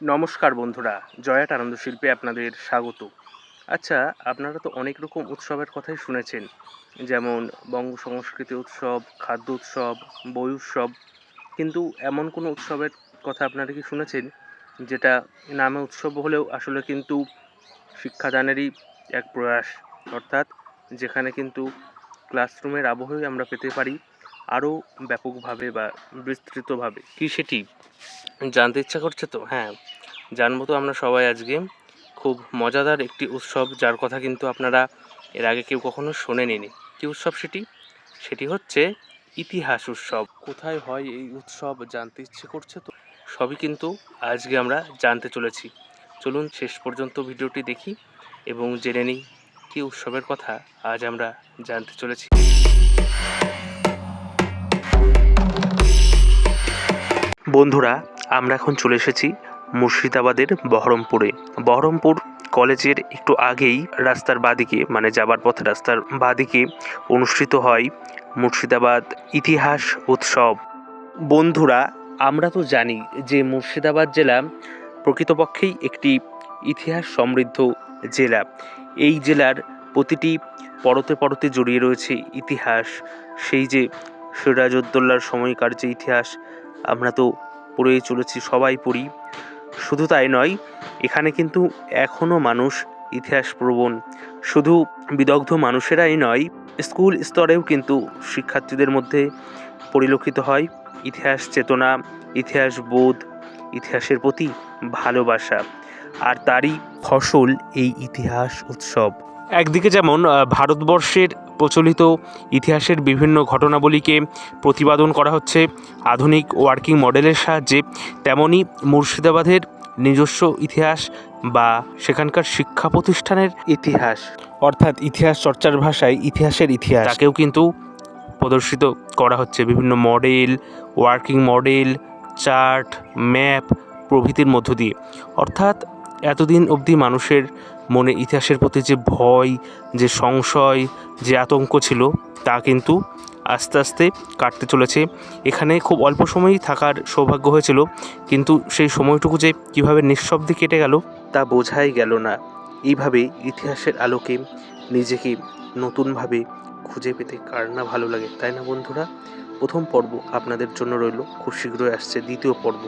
নমস্কার বন্ধুরা, জয়াট আনন্দ শিল্পে আপনাদের স্বাগত। আচ্ছা আপনারা তো অনেক রকম উৎসবের কথাই শুনেছেন, যেমন বঙ্গ সংস্কৃতি উৎসব, খাদ্য উৎসব, বই উৎসব, কিন্তু এমন কোনো উৎসবের কথা আপনারা কি শুনেছেন, যেটা নামে উৎসব হলেও আসলে কিন্তু শিক্ষাদানেরই এক প্রয়াস, অর্থাৎ যেখানে কিন্তু ক্লাসরুমের আবহই আমরা পেতে পারি আরও ব্যাপকভাবে বা বিস্তৃতভাবে কি সেটি জানতে ইচ্ছা করছে তো? হ্যাঁ জানব তো আমরা সবাই আজকে। খুব মজাদার একটি উৎসব, যার কথা কিন্তু আপনারা এর আগে কেউ কখনো শোনেনি কী উৎসব সেটি? সেটি হচ্ছে ইতিহাস উৎসব। কোথায় হয় এই উৎসব জানতে ইচ্ছে করছে তো? সবই কিন্তু আজকে আমরা জানতে চলেছি। চলুন শেষ পর্যন্ত ভিডিওটি দেখি এবং জেনে নিই কী উৎসবের কথা আজ আমরা জানতে চলেছি। বন্ধুরা, আমরা এখন চলে এসেছি মুর্শিদাবাদের বহরমপুরে। বহরমপুর কলেজের একটু আগেই রাস্তার বাদিকে মানে যাবার পথে রাস্তার বাদিকে অনুষ্ঠিত হয় মুর্শিদাবাদ ইতিহাস উৎসব। বন্ধুরা, আমরা তো জানি যে মুর্শিদাবাদ জেলা প্রকৃতপক্ষেই একটি ইতিহাস সমৃদ্ধ জেলা। এই জেলার প্রতিটি পরতে পরতে জড়িয়ে রয়েছে ইতিহাস। সেই যে সিরাজউদ্দৌলার সময়কার যে ইতিহাস, আমরা তো পড়েই চলেছি, সবাই পড়ি। শুধু তাই নয়, এখানে কিন্তু এখনও মানুষ ইতিহাস প্রবণ শুধু বিদগ্ধ মানুষেরাই নয়, স্কুল স্তরেও কিন্তু শিক্ষার্থীদের মধ্যে পরিলক্ষিত হয় ইতিহাস চেতনা, ইতিহাস বোধ, ইতিহাসের প্রতি ভালোবাসা। আর তারই ফসল এই ইতিহাস উৎসব। একদিকে যেমন ভারতবর্ষের প্রচলিত ইতিহাসের বিভিন্ন ঘটনাবলীকে প্রতিপাদন করা হচ্ছে। আধুনিক ওয়ার্কিং মডেলের সাহায্যে তেমনি মুর্শিদাবাদের নিজস্ব ইতিহাস বা সেখানকার শিক্ষা প্রতিষ্ঠানের ইতিহাস। অর্থাৎ ইতিহাস চর্চার ভাষায় ইতিহাসের ইতিহাস। তাকেও কিন্তু প্রদর্শিত করা হচ্ছে। বিভিন্ন model working model chart map প্রভৃতির মধ্য দিয়ে। অর্থাৎ এতদিন অবধি মানুষের মনে ইতিহাসের প্রতি যে ভয়, যে সংশয়, যে আতঙ্ক ছিল, তা কিন্তু আস্তে আস্তে কাটতে চলেছে। এখানে খুব অল্প সময়ই থাকার সৌভাগ্য হয়েছিল, কিন্তু সেই সময়টুকু যে কীভাবে নিঃশব্দে কেটে গেল, তা বোঝাই গেল না। এইভাবে ইতিহাসের আলোকে নিজেকে নতুনভাবে খুঁজে পেতে কার না ভালো লাগে, তাই না বন্ধুরা? প্রথম পর্ব আপনাদের জন্য রইল, খুব শীঘ্রই আসছে দ্বিতীয় পর্ব।